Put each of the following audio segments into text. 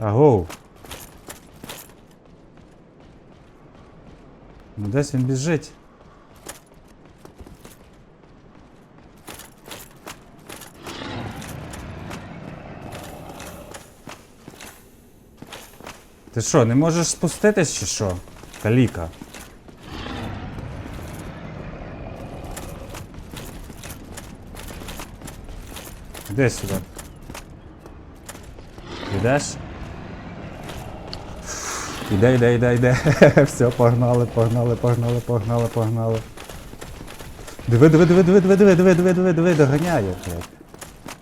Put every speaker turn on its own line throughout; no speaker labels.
Агоу. Ну десь він біжить. Ти що, не можеш спуститись чи що? Каліка. Іди сюди. Ідеш? Іде, іде, іде, іде. Все, погнали, погнали, погнали, погнали, погнали. Диви, диви, диви, диви, диви, диви, диви, диви, диви, диви, доганяє, блядь.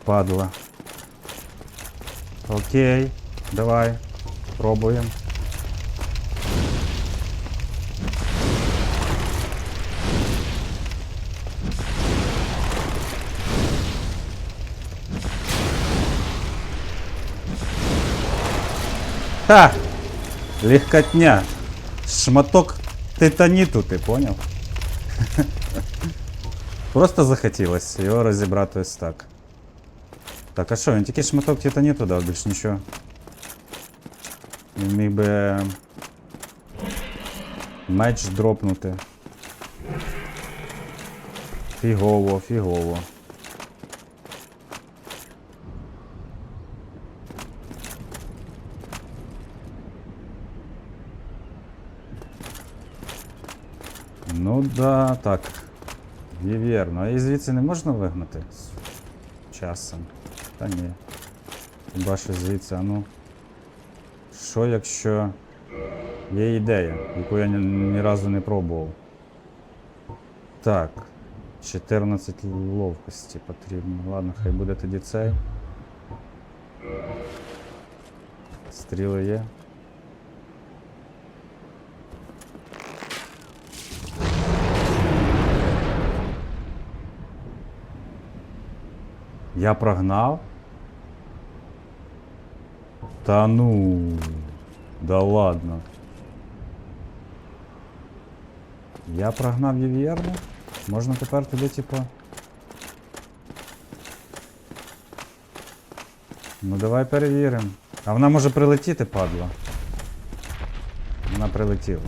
Падла. Окей, давай. Пробуємо. Ха! Легкотня. Шматок титаніту, ти поняв? Просто захотілося його розібрати ось так. Так, а що, він тільки шматок титаніту дав, більш нічого. Він міг би меч дропнути. Фігово, фігово. Ну да, так. Є вірно. А її звідси не можна вигнати? Часом. Та ні. Хіба що звідси, а ну. Що якщо є ідея, яку я ні, ні разу не пробував. Так. 14 ловкості потрібно. Ладно, хай буде тоді цей. Стріли є. Я прогнав? Та ну. Да ладно. Я прогнав Євєрну? Можна тепер туди, типу. Ну давай перевіримо. А вона може прилетіти, падла. Вона прилетіла.